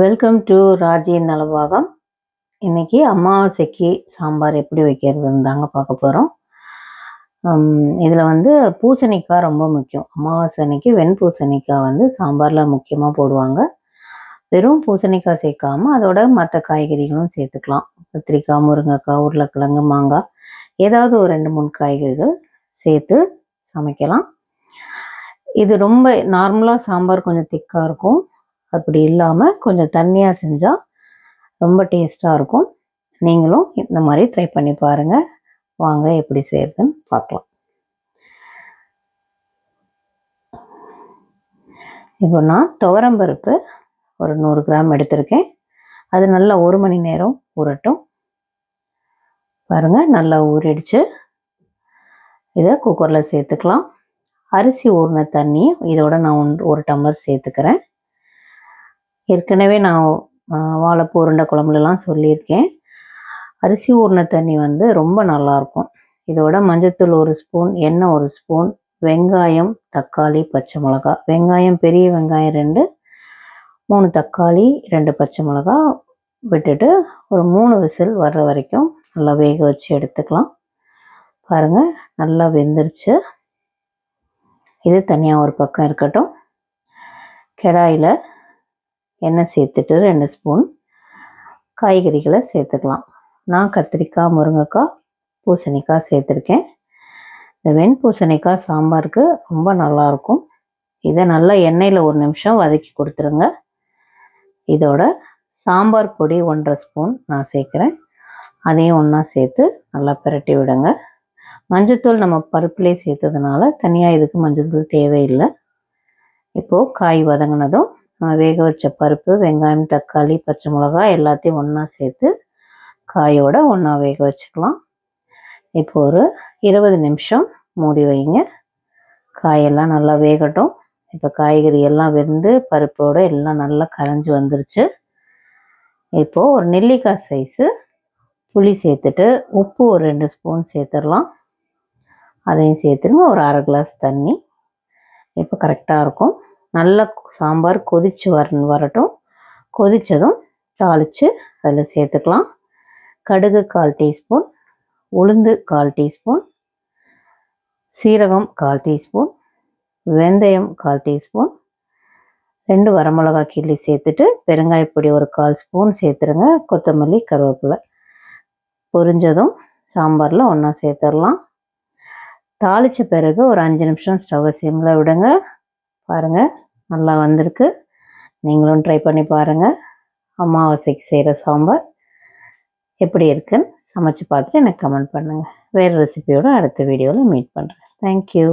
Welcome to ராஜியின் Nalabagam. இன்னைக்கு அமாவாசைக்கு சாம்பார் எப்படி வைக்கிறதுன்னு தாங்க பார்க்க போகிறோம் இதில் வந்து பூசணிக்காய் ரொம்ப முக்கியம். அமாவாசை அன்னைக்கு வெண் பூசணிக்காய் வந்து சாம்பாரில் முக்கியமாக போடுவாங்க. வெறும் பூசணிக்காய் சேர்க்காம அதோட மற்ற காய்கறிகளும் சேர்த்துக்கலாம். கத்திரிக்காய் முருங்கைக்காய் உருளைக்கிழங்கு மாங்காய் ஏதாவது ஒரு ரெண்டு மூணு காய்கறிகள் சேர்த்து சமைக்கலாம். இது ரொம்ப நார்மலாக சாம்பார் கொஞ்சம் திக்காக இருக்கும். அப்படி இல்லாமல் கொஞ்சம் தண்ணியாக செஞ்சால் ரொம்ப டேஸ்ட்டாக இருக்கும். நீங்களும் இந்த மாதிரி ட்ரை பண்ணி பாருங்கள் வாங்க எப்படி செய்யறதுன்னு பார்க்கலாம். இப்போ நான் துவரம்பருப்பு ஒரு நூறு கிராம் எடுத்திருக்கேன். அது நல்லா ஒரு மணி நேரம் ஊறட்டும். பாருங்கள் நல்லா ஊறிடுச்சு. இதை குக்கரில் சேர்த்துக்கலாம். அரிசி ஊறின தண்ணியும் இதோட நான் ஒன்- ஒரு டம்ளர் சேர்த்துக்கிறேன். ஏற்கனவே நான் வாழைப்பூ உருண்டை குழம்புலலாம் சொல்லியிருக்கேன். அரிசி ஊறின தண்ணி வந்து ரொம்ப நல்லாயிருக்கும். இதோட மஞ்சத்தூள் ஒரு ஸ்பூன் எண்ணெய் ஒரு ஸ்பூன் வெங்காயம் தக்காளி பச்சை மிளகா. வெங்காயம் பெரிய வெங்காயம் ரெண்டு மூணு தக்காளி ரெண்டு பச்சை மிளகா விட்டுட்டு ஒரு மூணு விசில் வர்ற வரைக்கும் நல்லா வேக வச்சு எடுத்துக்கலாம். பாருங்கள் நல்லா வெந்துருச்சு. இது தனியாக ஒரு பக்கம் இருக்கட்டும். கிடாயில் எண்ணெய் சேர்த்துட்டு ரெண்டு ஸ்பூன் காய்கறிகளை சேர்த்துக்கலாம். நான் கத்திரிக்காய் முருங்கைக்காய் பூசணிக்காய் சேர்த்துருக்கேன். இந்த வெண் பூசணிக்காய் சாம்பாருக்கு ரொம்ப நல்லாயிருக்கும். இதை நல்லா எண்ணெயில் ஒரு நிமிஷம் வதக்கி கொடுத்துருங்க. இதோட சாம்பார் பொடி ஒன்றரை ஸ்பூன் நான் சேர்க்குறேன். அதையும் ஒன்றா சேர்த்து நல்லா பிரட்டி விடுங்க. மஞ்சத்தூள் நம்ம பருப்புலேயே சேர்த்ததுனால தனியாக இதுக்கு மஞ்சத்தூள் தேவையில்லை. இப்போது காய் வதங்கினதும் வேக வச்ச பருப்பு வெங்காயம் தக்காளி பச்சை மிளகாய் எல்லாத்தையும் ஒன்றா சேர்த்து காயோட ஒன்றா வேக வச்சுக்கலாம். இப்போ ஒரு இருபது நிமிஷம் மூடி வைங்க. காயெல்லாம் நல்லா வேகட்டும். இப்போ காய்கறி எல்லாம் வெந்து பருப்போடு எல்லாம் நல்லா கரைஞ்சி வந்துருச்சு. இப்போது ஒரு நெல்லிக்காய் சைஸு புளி சேர்த்துட்டு உப்பு ஒரு ரெண்டு ஸ்பூன் சேர்த்துடலாம். அதையும் சேர்த்துருங்க. ஒரு அரை கிளாஸ் தண்ணி. இப்போ கரெக்டாக இருக்கும். நல்லா சாம்பார் கொதிச்சு வர வரட்டும். கொதித்ததும் தாளித்து அதில் சேர்த்துக்கலாம். கடுகு கால் டீஸ்பூன் உளுந்து கால் டீஸ்பூன் சீரகம் கால் டீஸ்பூன் வெந்தயம் கால் டீஸ்பூன் ரெண்டு வரமிளகா கிள்ளி சேர்த்துட்டு பெருங்காயப்பொடி ஒரு கால் ஸ்பூன் சேர்த்துருங்க. கொத்தமல்லி கருவேப்பிலை பொரிஞ்சதும் சாம்பாரில் ஒன்றா சேர்த்துடலாம். தாளித்த பிறகு ஒரு அஞ்சு நிமிஷம் ஸ்டவ்வை சிம்மில் விடுங்க. பாருங்கள் நல்லா வந்திருக்கு. நீங்களும் ட்ரை பண்ணி பாருங்கள் அமாவாசைக்கு செய்கிற சாம்பார் எப்படி இருக்குன்னு சமைச்சு பார்த்துட்டு எனக்கு கமெண்ட் பண்ணுங்கள் வேறு ரெசிபியோடு அடுத்த வீடியோவில் மீட் பண்ணுறேன் தேங்க்யூ